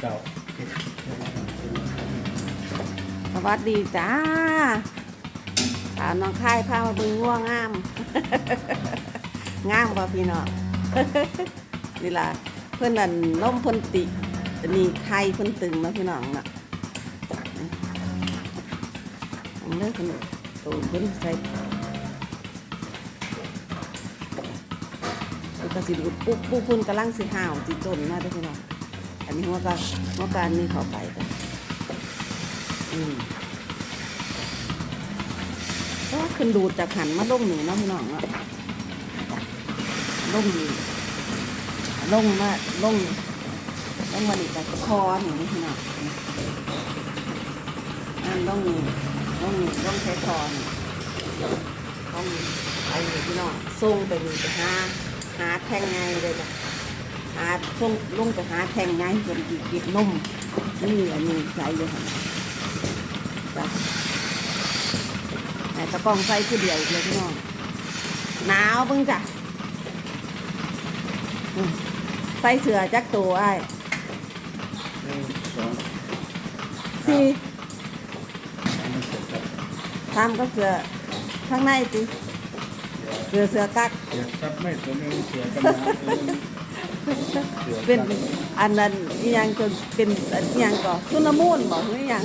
เก่าสวัสดีจ้าสาวน้องค่ายพามาบึงง่วงงาม งามบ่พี่น้องนี่ล่ะเพื่อนนั่นน้มเพ่นตินี่ไข่เพ่นตึงนาะพี่น้องเนาะอันเลิกกันตูนเพิ่นใส่แล้วก็สิดูปุ๊บปุ๊บพุ่นกำลังสิห่าวสิจนมาเด้อพี่น้อง อันนี้หัวการหัวการนี่เข้าไปกันอืมก็ขึ้นดูดจากหันมาลงหนีเนาะพี่น้องเนาะลงดีลงมาลงลงมาดีจากคอหนีพี่น้องอันลงนี่ลงนี่ลงใช้คอนี่ลงไปนี่พี่น้องส่งไปนี่ไปหาหาแทงไงเลยจ้ะาส่งลงไปหาแทงไงจนกีกิบนมนี่อันนี้ใจเลยค่ะจ้ะแต่ตะกร้องใส่คือเดียวอีกเลยพี่น้องหนาวเพิ่งจ้ะอืมใส่เสือจักตัวไอ้ายหนึ่งสองสี่สามสี่ครับทำก็เสือข้างในติเสือเสือกักเดี๋ยวครับไม่ตัวนึงเสือกันหนาวตัวนึง เสือเป็นกันอันนั้นอีหยังจนเป็นอันอีหยังก่อซุนละมูนบอกหรือหยัง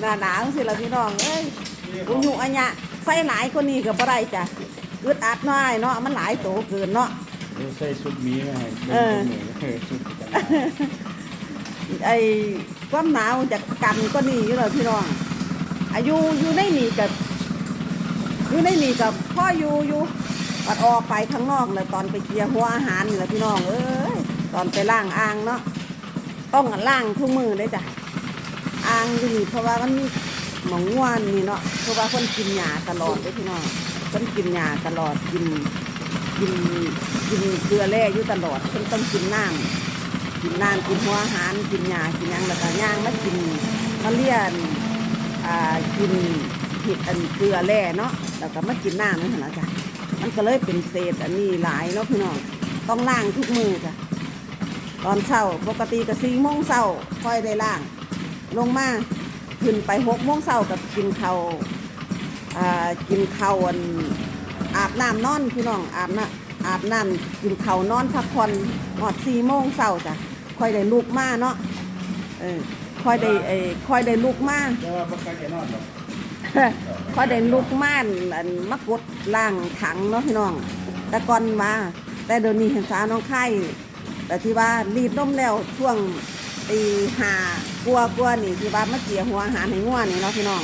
หน้าหนาวสิละพี่น้องเอ้ยอุยุอัญญะใส่หลายคนนี้ก็บ่ได้จ้ะอึดอัดน้อยเนาะมันหลายโตเกินเนาะเดี๋ยวใส่ชุดหมีมาให้เออเป็นตัวหนูเออชุดกันหนาวไอ้ความหนาวจะกันก็นี่อยู่เลยพี่น้องอายุอยู่ในนี่กับอยู่ในนี่กับพ่ออยู่อยู่ ปัดออกไปข้างนอกเลยตอนไปเกียหัวอาหารนี่แหละพี่น้องเอ้ยตอนไปล่างอ่างเนาะต้องล่างทุกมือเลยจ้ะอ่างอยู่นี่เพราะว่ามันมีหมองง่วนนี่เนาะเพราะว่าคนกินหญ้าตลอดเลยพี่น้องคนกินหญ้าตลอดกินกินกินเกลือแร่อยู่ตลอดคนต้องกินน้ำกินน้ำกินหัวอาหารกินหญ้ากินยังแล้วก็ย่างมากินมาเลี้ยนอ่ากินเห็ดอันเกลือแร่เนาะแล้วก็มากินน้ำนี่หั่นล่ะจ้ะ มันก็เลยเป็นเศษอันนี้หลายเนาะพี่น้องต้องล้างทุกมือจ้ะตอนเช้าปกติก็สี่โมงเช้าค่อยได้ล้าง ลงมาขึ้นไปหกโมงเช้ากับกินข้าวอ่ากินข้าวอันอาบน้ำนอนพี่น้องอาบน้ำอาบน้ำกินข้าวนอนพักผ่อนหอดสี่โมงเช้าจ้ะค่อยได้ลุกมาเนาะเออค่อยได้เออค่อยได้ลุกมาแต่ว่าปกติจะนอนหรอก พอได้ลุกม่านอันมากดล่างถังเนาะพี่น้อง แต่ก่อนมา แต่เดี๋ยวนี้เห็นสาวน้องไข่แต่ที่ว่ารีดนมแล้วช่วงตีหากลัวกลัวๆนี่ที่ว่ามาเจียหัวอาหารให้ง่วนี่เนาะพี่น้อง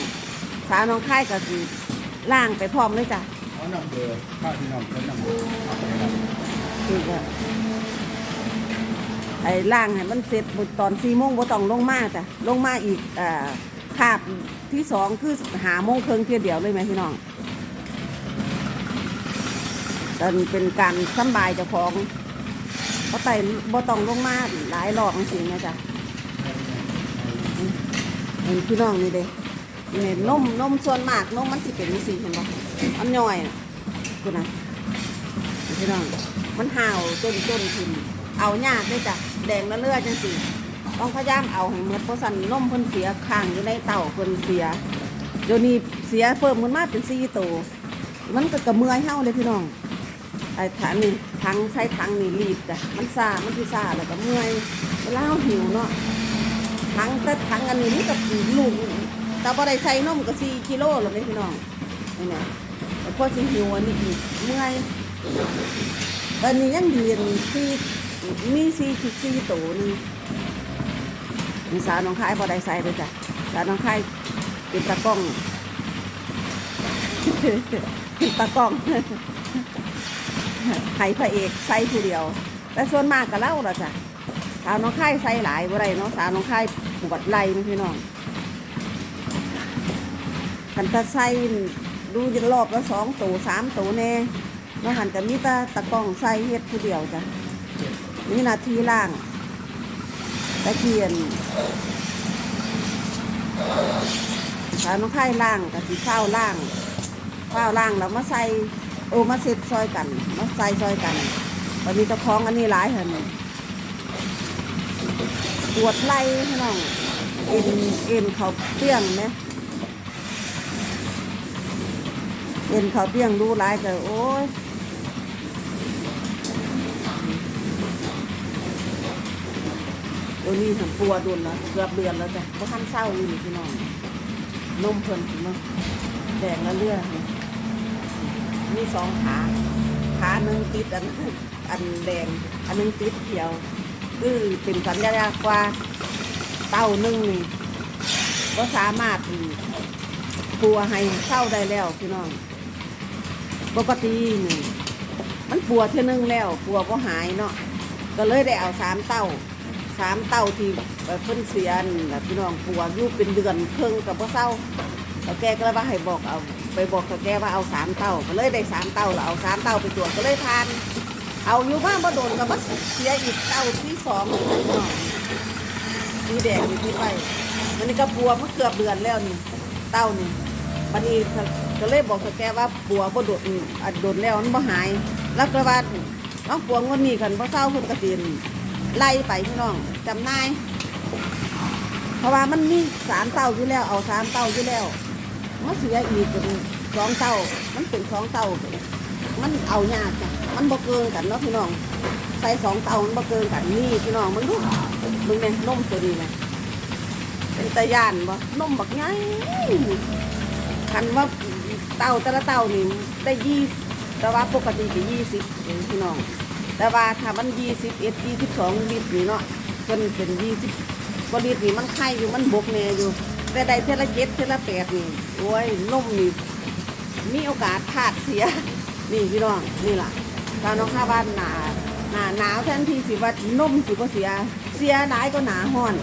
สาวน้องไข่ก็สิล่างไปพร้อมเลยจ้ะเอาน้ำเบอร์ข้าวที่น้องเขาน้ำเบอร์เอาไปครับคือก็ไอ้ล่างให้มันเสร็จหมดตอนสี่โมงบ่ต้องลงมาจ้ะลงมาอีกอ่าคาบ ที่สองคือหาโมงครึ่งเที่ยเดียวเลยไหมพี่น้องแต่เป็นการสบายเจ้าของเพราะไต่บ่ต้องลงมาหลายรอบจริงนะจ๊ะเห็นพี่น้องนี่เด้นี่นมนมส่วนมากนมมันสิเป็นสีเห็นบ่มันย่อยคุณนะพี่น้องมันห่าวจนจนขึ้นเอายากเลยจ้ะแดงละเลือดจังสิ ต้องพยายามเอาให้หมดเพราะสันนมเพิ่นเสียข้างอยู่ในเต่าเพิ่นเสียเดี๋ยวนี้เสียเพิ่มขึ้นมาเป็นสี่ตัวมันก็กระเมื่อยเฮาเลยพี่น้องไอ้ถังนี่ถังใช้ถังนี่รีบจ้ะมันซามันที่ซาแล้วก็เมื่อยเวลาเราหิวเนาะถังแต่ถังอันนี้มันก็ลูกแต่พอได้ใส่นมก็สี่กิโลแล้วเลยพี่น้องนี่เนี่ยแต่พอสิหิวอันนี้อีกเมื่อยตอนนี้ยังเรียนสี่มีสี่ขีดสี่ตัวนึง มีสาวน้องคายพอได้ใส่เลยจ้ะสาวน้องคายเป็นตากล้องเป็นตากล้องให้พระเอกใส่ผู้เดียว แต่ส่วนมากก็เล่าละจ้ะสาวน้องไข่ใส่หลายบ่ไรเนาะสาวน้องไข่ปวดไหล่นะพี่น้องกันตะใส่ดูจะรอบละสองตัวสามตัวแน่เนาะหันจะมีตาตะก้องใส่เฮ็ดผู้เดียวจ้ะนี่นาทีล่าง ตะเคียนสาวน้องไข่ล่างกับสีข้าวล่างข้าวล่างแล้วมาใส่โอมาเสร็จซอยกันมาใส่ซอยกันตอนนี้เจ้าของอันนี้หลายเหรอนี่ปวดไหล่พี่น้องเอ็นเอ็นเขาเปี้ยงไหมเอ็นเขาเปี้ยงดูร้ายก็โอ้ย ตัวนี้ทำปวดโดนแล้วเกือบเดือนแล้วจ้ะก็ทันเศร้าอยู่นี่พี่น้องนมเพลินพี่น้องแดงแล้วเลือดมีสองขาขาหนึ่งติดอันอันแดงอันหนึงติดเขียวคือเป็นสัญลักษณ์ว่าเต้านึ่งนี่ก็สามารถปัวให้เข้าได้แล้วพี่น้องปกตินี่มันปัวเท่านึงแล้วปัวก็หายเนาะก็เลยได้เอาสามเต้า สามเต้าที่เพิ่นเสียนี่ะพี่น้องปัวอยู่เป็นเดือนครึ่งกับพ่เศร้าแล้วแกก็เลยว่าให้บอกเอาไปบอกกับแกว่าเอาสามเต้าก็เลยได้สามเต้าแล้วเอาสามเต้าไปตรวจก็เลยทาน เอาอยู่บ้านบ่โดนก็มาเสียอีกเต้าที่สองพี่น้องสีแดงอยู่ที่ไปมันนี่ก็ปัวมันเกือบเดือนแล้วนี่เต้านี่บัดนี้ก็เลยบอกกับแกว่าปัวบ่โดนอันโดนแล้วมันบ่หาย แล้วก็ว่าน้องปัวงวดนี้กันบ่เศร้าเพิ่นก็สิ ไล่ไปพี่น้องจำนาย เพราะว่ามันมีสามเต้าอยู่แล้ว เอาสามเต้าอยู่แล้วมาเสียอีกเป็นสองเต้า มันเป็นสองเต้า มันเอายากจ้ะมันบ่เกินกันเนาะพี่น้อง ใส่สองเต้ามันบ่เกินกันนี่พี่น้องมึงดูมึงเนี่ยนมตัวนี้นะเป็นตะยานบ่นมบักใหญ่คันว่าเต้าแต่ละเต้านี่ได้ยี่แต่ว่าปกติจะยี่สิบพี่น้อง แต่ว่าถ้ามันยี่สิบเอ็ดยี่สิบสองลิตรนี่เนาะจนเป็นยี่สิบกว่าลิตรนี่มันไข่อยู่มันบกแน่อยู่ แต่ได้เทละเจ็ดเทละแปดนี่โอ้ยนมนี่มีโอกาสขาดเสีย นี่พี่น้องนี่ล่ะตอนน้องข้าบ้านหนาหนาหนาวแทนที่สิว่านมสิบ่เสีย เสียหลายก็หนาห้อน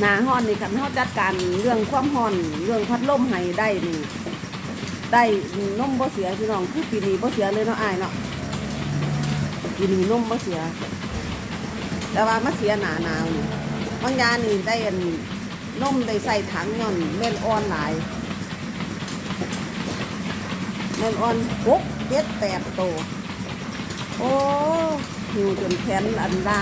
หนาห้อนนี่กันเขาจัดการเรื่องความห้อน เรื่องพัดลมให้ได้นี่ ได้นมบ่เสียพี่น้องคือปีนี้บ่เสียเลยเนาะอายเนาะปีนี้นมบ่เสีย แต่ว่ามาเสียหนาหนาวนี่บางยานี่ได้อันนมได้ใส่ถังย่อนเม่นอ่อนหลายแม่นออนหกเจ็ดแปดโตโอ้หิวจนแขนอันดา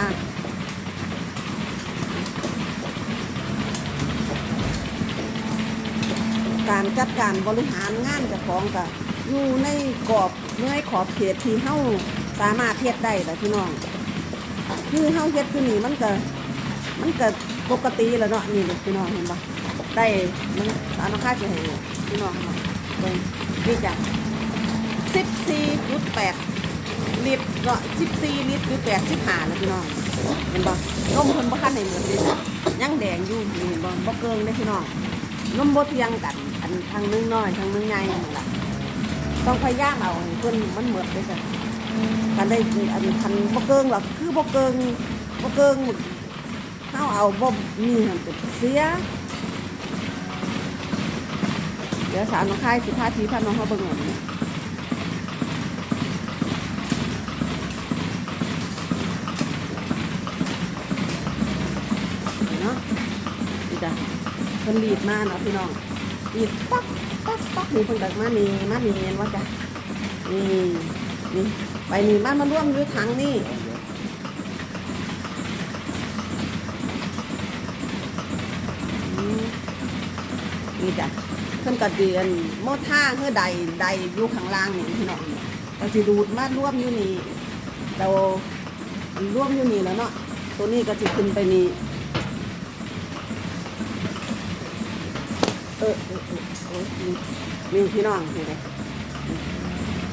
การจัดการบริหารงานเจะของกับอยู่ในกรอบในขอบเขตที่เฮาสามารถเฮ็ดได้แต่พี่น้องคือเฮาเฮ็ดคือนี่มันก็มันก็ปกติแล้วเนาะนี่เลยพี่น้องเห็นปะได้มันสารค่าจะให้พี่น้องเนาะนี่จ้ะสิบสี่จุดแปดลิตรเนาะสิบสี่ลิตรคือแปดสิบห้าแล้วพี่น้องเห็นบ่นมเพิ่นบ่คันให้เหมือนเลยยังแดงอยู่เห็นบ่บ่เกิงเด้พี่น้องนมบ่เทียงกัน อันทางนึงน้อยทางนึงใหญ่นั่นล่ะต้องพยายามเอาให้เพิ่นมันเหมือนเด้จ้ะคันได้อันคันบ่เกิงหรอกคือบ่เกิงบ่เกิงเฮาเอาบ่นี่หั่นเป็นเสียเดี๋ยวสารน้องคายสิพาทีพาน้องเฮาเบิ่งหน่อยเนาะนี่จ้ะเพิ่นรีดมาเนาะพี่น้อง รีดปักปักปักนี่เพิ่นดักมานีมานีเห็นว่าจ้ะนี่นี่ไปนี่มามาร่วมด้วยถังนี่มนี่จ้ะเพิ่นก็เดือนโมท่าเฮือใดใดอยู่ข้างล่างนี่พี่น้องก็สิดูดมาร่วมอยู่นี่เราร่วมอยู่นี่แล้วเนาะตัวนี้ก็สิขึ้นไปนี่ เออเอ อเออเออนี่นี่พี่น้องเห็นไหม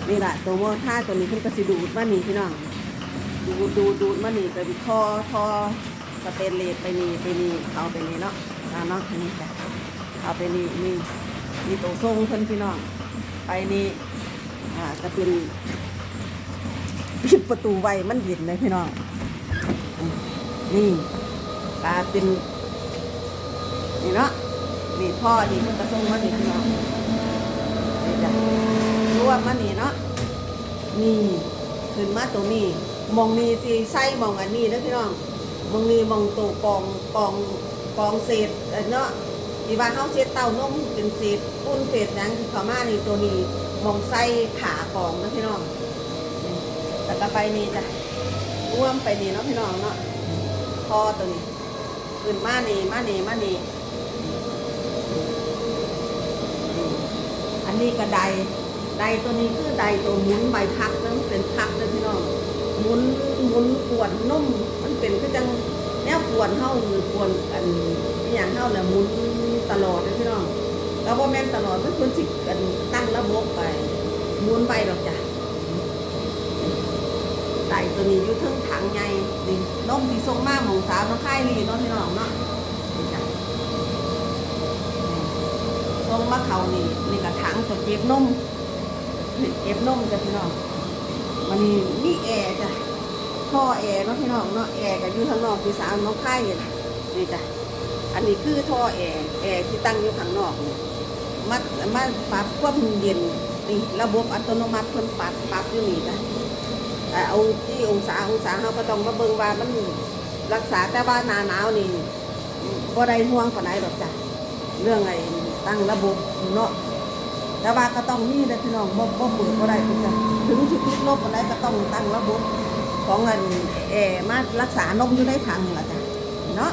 นี่แหละตัวโมท่าตัวนี้เพิ่นก็สิดูดมานี่พี่น้อง ดูดดูดดูดมานี่ก็วิทอทอสเตนเลสไปนี่ไปนี่เอาไปนี่เนาะอ่าเนาะนี่จ้ะเอาไปนี่นี่นี่ตัวทรงเพิ่นพี่น้อง ไปนี่อ่าจะเป็นปิดประตูไว้มันเย็นเลยพี่น้อง นี่ตาเป็นนี่เนาะ นี่พ่อนี่มันกระทรงมานี่พี่น้องนี่จ้ะรวมมานี่เนาะนี่ขึ้นมาตรงนี้มองนี่สิใส่มองอันนี้นะพี่น้องมองนี่มองตัวกองกองกองเศษเอ้ยเนาะที่ว่าเขาเช็ดเต้านมเป็นเศษปุ้นเศษหยังที่เขามานี่ตัวนี้มองใส่ขากองนะพี่น้องนี่แล้วก็ไปนี่จ้ะร่วมไปนี่เนาะพี่น้องเนาะพอตัวนี้ขึ้นมานี่มานี่มานี่ อันนี้ก็ไดไดตัวนี้คือไดตัวหมุนใบพักนั่นเป็นพักเลยพี่น้องหมุนหมุนปวดนุ่ม มันเป็นก็จังแนวปวดเท่าหรือปวดอันอย่างเท่าเนี่ยหมุนตลอดเลยพี่น้องแล้วว่าแม่นตลอดมันควรสิกันตั้งระบบไปหมุนไปหรอกจ้ะไก่ตัวนี้อยู่เทึงถังใหญ่นี่นมที่ทรงมาหมองสาวน้องค่ายนี่เน้องพี่น้องเนาะนี่จ้ะ ทรงมาเขานี่นี่กระถังตัวเก็บนมเก็บนมจ้ะพี่น้องมันนี่นี่แอร์จ้ะท่อแอร์เนาะพี่น้องเนาะแอร์ก็อยู่ข้างนอกที่สาวน้องค่ายนี่ล่ะนี่จ้ะอันนี้คือท่อแอร์แอร์ที่ตั้งอยู่ข้างนอกนี่มามาปรับความเย็นนี่ระบบอัตโนมัติเพิ่นปรับปรับอยู่นี่จ้ะเอาที่องศาองศาเขาก็ต้องมาเบิ่งว่ามันรักษาแต่ว่าหนาหนาวนี่บ่ได้ห่วงปานใดดอกจ้ะเรื่องไอ้ ตั้งระบบเนาะแต่ว่าก็ต้องมีนะพี่น้องบ่บ่เปิดบ่ได้พี่จ้ะถึงสิติดลบปานใดก็ต้องตั้งระบบของเงินแอมารักษานมอยู่ในถังละจ้ะเนาะ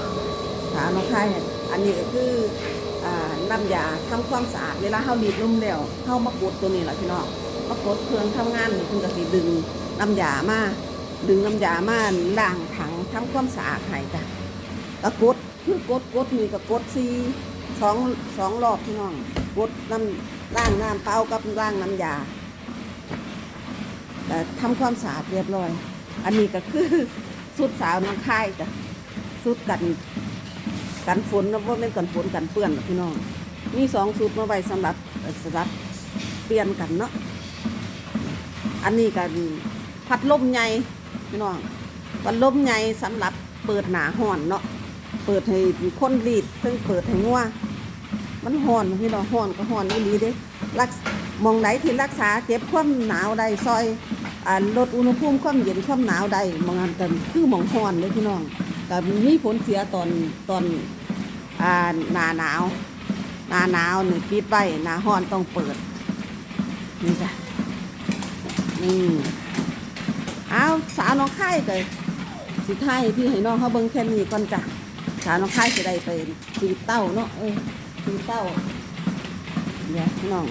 ถามน้องไข่เนี่ยอันนี้ก็คืออ่าน้ำยาทำความสะอาดเวลาเฮารีดนมแล้วเฮามากดตัวนี้ละพี่น้องมากดเครื่องทำงานนี่เพิ่นก็สิดึงน้ำยามาดึงน้ำยามาล้างถังทำความสะอาดให้จ้ะก็กดคือกดกดนี่ก็กดซี สองสองรอบพี่น้องกดน้ำล้างน้ำเปล่ากับล้างน้ำยาแต่ทำความสะอาดเรียบร้อย อันนี้ก็คือสุดสาวน้องค่ายจ้ะสุดกันกันฝนนะว่าเป็นกันฝนกันเปื้อนพี่น้องมีสองสุดมาไว้สำหรับสำหรับเปลี่ยนกันเนาะอันนี้กันพัดลมใหญ่พี่น้องพัดลมใหญ่สำหรับเปิดหนาห่อนเนาะเปิดให้คนรีดเพิ่งเปิดให้งัว มันห่อนพี่น้องห่อนก็ห่อนอีหลีเด้รักมองไหนที่รักษาเก็บความหนาวได้ซอยอลดอุณหภูมิความเย็นความหนาวได้หมองนั้นกันคือมองห่อนเลยพี่น้องแต่มีผลเสียตอนตอนหนาหนาวหนาหนาวนี่ปิดไว้หนาห่อนต้องเปิดนี่จ้ะนี่เอาสาวน้องไข่เลยสิไทยพี่ให้น้องเขาเบิ่งแค่นี้ก่อนจ้ะสาวน้องไข่จะได้ไปสีเต้าเนาะเออ สีเต้าเดี๋ยวน้อง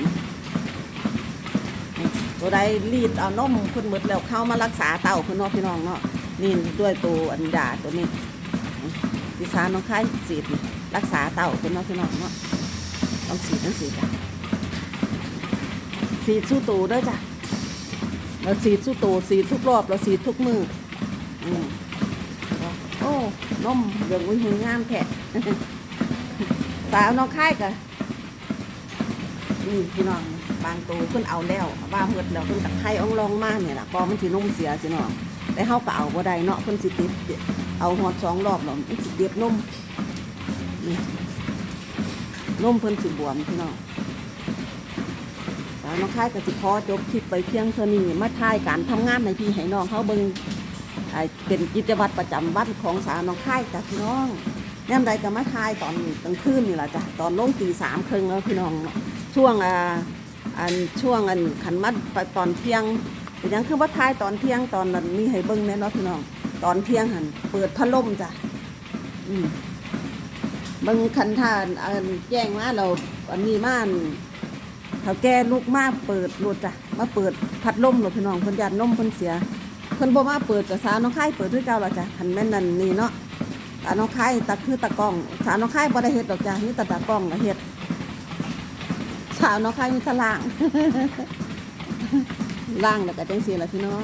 ตัวใดรีดเอานมคุณหมดแล้วเข้ามารักษาเต้าคุณน้องพี่น้องเนาะนี่ด้วยตัวอันยาตัวนี้ดิสาน้องไข่สีดรักษาเต้าคุณน้องพี่น้องเนาะต้องสีดต้องสีดจ้ะสีดสู้ตูด้อจ้ะเราสีดสู้โตสีดทุกรอบเราสีดทุกมืออืมโอ้นมเดี๋ยววิ่งงามแท้ สาวน้องค่ายกะนี่พี่น้องบางตัวเพิ่นเอาแล้วว่าเมื่อแล้วเพิ่นตะไคร้อ่องรองมากเนี่ยล่ะพอมันสินมเสียสิน้องแต่เฮาก็เอาบ่ได้เนาะเพิ่นสิติดเอาหอดสองรอบแล้วมันสิเด็บนมนี่นมเพิ่นสิบวมพี่น้องสาวน้องค่ายก็สิขอจบคลิปไปเพียงเท่านี้มาทายการทำงานในพี่ให้น้องเขาเบิงอ่าเป็นกิจวัตรประจำวันของสาวน้องค่ายจ้ะพี่น้อง แนมใดก็มาทายตอนกลางคืนนี่แหละจ้ะตอนลงตีสามครึ่งแล้วพี่น้องช่วงอ่าอันช่วงอันขันมัดไปตอนเที่ยงเป็นหยังคือว่าทายตอนเที่ยงตอนนั้นมีให้เบิ้งแน่นาะพี่น้องตอนเที่ยงหันเปิดพัดลมจ้ะอืมเบิ้งคันทานอันแจ้งมาเราอันนี้ม่านเขาแก่ลูกมาเปิดรถจ้ะมาเปิดพัดลมรถพี่น้องเพิ่นยานนมเพิ่นเสียเพิ่นบ่มาเปิดกับสาวน้องไข่เปิดด้วยเก่าละจ้ะคันแม่นนั่นนี่เนาะ สาวน้องไข่ตะคือตะกล้อง สาวน้องไข่บ่ได้เฮ็ดดอกจ้ะนี่ตะตะกล้องเฮ็ดสาวน้องไข่มีตะล่างล่างแล้วก็จังซี่ล่ะพี่น้อง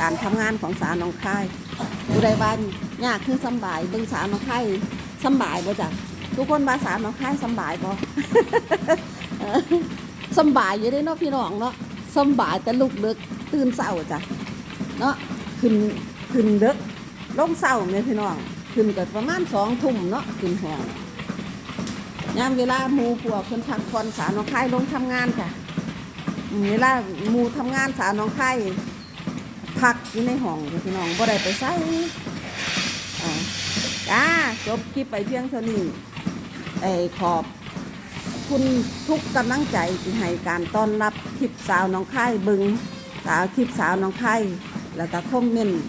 การทำงานของสาวน้องไข่ผู้ใดบ้านยากคือสบายเบิ่งสาวน้องไข่สบายบ่จ้ะทุกคนว่าสาวน้องไข่สบายบ่สบายอยู่ได้เนาะพี่น้องเนาะสบายแต่ลูกเด็กตื่นเศร้าจ้ะเนาะขึ้นขึ้นเด็กลงเศร้าเนี่ยพี่น้อง ขึ้นก็ประมาณสองทุ่มเนาะขึ้นห้องยามเวลาหมูพวกคนพักผ่อนสาวน้องไข่ลงทำงานค่ะเวลาหมูทำงานสาวน้องไข่พักอยู่ในห้องพี่น้องบ่ได้ไปใส่จ้าจบคลิปไปเพียงเท่านี้ไอ้ขอบคุณทุกกำลังใจที่ให้การต้อนรับคลิปสาวน้องไข่บึงสาวคลิปสาวน้องไข่แล้วก็คอมเมนต์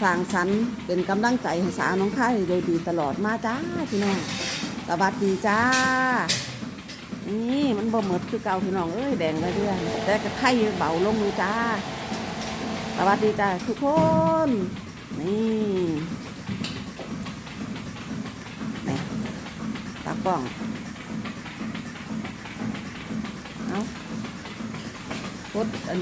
สร้างสรรค์เป็นกำลังใจให้สาวน้องค่ายโดยดีตลอดมาจ้าพี่น้องสวัสดีจ้า นี่มันบ่หมดคือเก่าพี่น้องเอ้ยแดงเรื่อยๆแต่ก็ไข่เบาลงอยู่จ้าสวัสดีจ้าทุกคน นี่นี่ตากล้องเอากดอัน